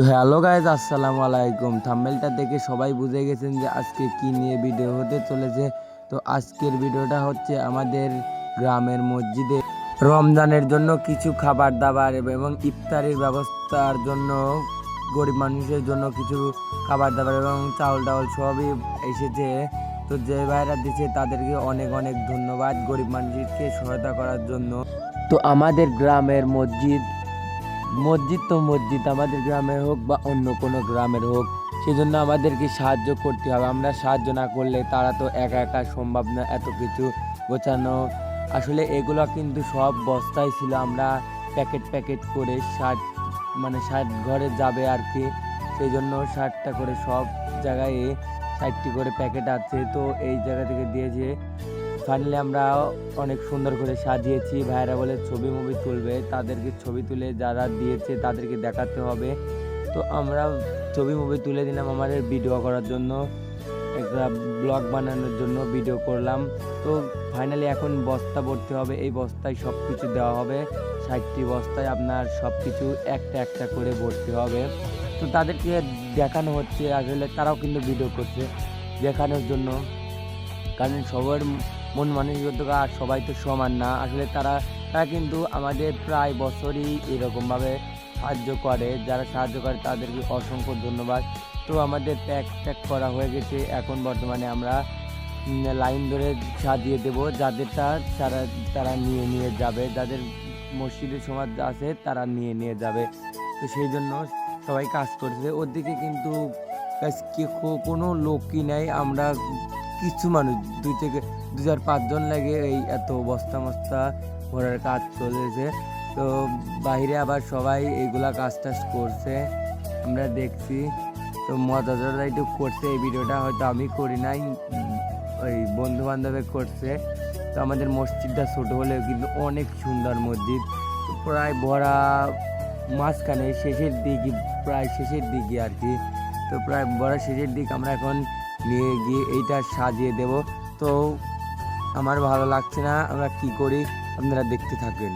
তো hello guys আসসালামু আলাইকুম। থাম্বেলটা দেখে সবাই বুঝে গেছেন যে আজকে কি নিয়ে ভিডিও হতে চলেছে। তো আজকের ভিডিওটা হচ্ছে আমাদের গ্রামের মসজিদে রমজানের জন্য কিছু খাবার দাবার এবং ইফতারির ব্যবস্থার জন্য, গরিব মানুষের জন্য কিছু খাবার দাবার এবং চাউল টাউল সবই এসেছে। তো যে ভাইরা দিচ্ছে তাদেরকে অনেক অনেক ধন্যবাদ গরিব মানুষকে সহায়তা করার জন্য। তো আমাদের গ্রামের মসজিদ মসজিদ তো মসজিদ, আমাদের গ্রামের হোক বা অন্য কোনো গ্রামের হোক, সেজন্য আমাদেরকে সাহায্য করতে হবে। আমরা সাহায্য না করলে তারা তো একা একা সম্ভব না এত কিছু গোছানো। আসলে এগুলো কিন্তু সব বস্তায় ছিল, আমরা প্যাকেট প্যাকেট করে শার্ট মানে শার্ট ঘরে যাবে আর কি। সেই জন্য শার্টটা করে সব জায়গায় ষাটটি করে প্যাকেট আছে। তো এই জায়গা থেকে দিয়েছে ফাইনালি আমরা অনেক সুন্দর করে সাজিয়েছি। ভাইরা বলে ছবি মুভি তুলবে। তাদেরকে ছবি তুলে যারা দিয়েছে তাদেরকে দেখাতে হবে। তো আমরা ছবি মুভি তুলে দিলাম আমাদের ভিডিও করার জন্য। একটা ব্লগ বানানোর জন্য ভিডিও করলাম। তো ফাইনালি এখন বস্তা ভরতে হবে। এই বস্তায় সব কিছু দেওয়া হবে। ষাটটি বস্তায় আপনার সব কিছু একটা একটা করে ভরতে হবে। তো তাদেরকে দেখানো হচ্ছে। আসলে তারাও কিন্তু ভিডিও করছে দেখানোর জন্য। কারণ সবার মন মানসিকতা আর সবাই তো সমান না। আসলে তারা তারা কিন্তু আমাদের প্রায় বছরই এরকমভাবে সাহায্য করে। যারা সাহায্য করে তাদেরকে অসংখ্য ধন্যবাদ। তো আমাদের প্যাক ট্যাক করা হয়ে গেছে। এখন বর্তমানে আমরা লাইন ধরে সাজিয়ে দেব। যাদেরটা তারা তারা নিয়ে নিয়ে যাবে। যাদের মসজিদের সমাজ আছে তারা নিয়ে নিয়ে যাবে। তো সেই জন্য সবাই কাজ করছে। ওর দিকে কিন্তু কোনো লোকই নাই। আমরা কিছু মানুষ, দুই থেকে দু চার পাঁচজন লাগে এই এত বস্তা মস্তা ভরার কাজ চলেছে। তো বাইরে আবার সবাই এইগুলা কাজ টাজ করছে, আমরা দেখছি। তো মজাদাররা একটু করছে, এই ভিডিওটা হয়তো আমি করি নাই ওই বন্ধু বান্ধবে করছে। তো আমাদের মসজিদটা ছোটো হলেও কিন্তু অনেক সুন্দর মসজিদ। প্রায় ভরা মাঝখানে শেষের দিকে, প্রায় শেষের দিকে আর কি। তো প্রায় বড় শেষের দিক আমরা এখন নিয়ে গিয়ে এইটা সাজিয়ে দেব। তো আমার ভালো লাগছে না। আমরা কি করি? আপনারা দেখতে থাকবেন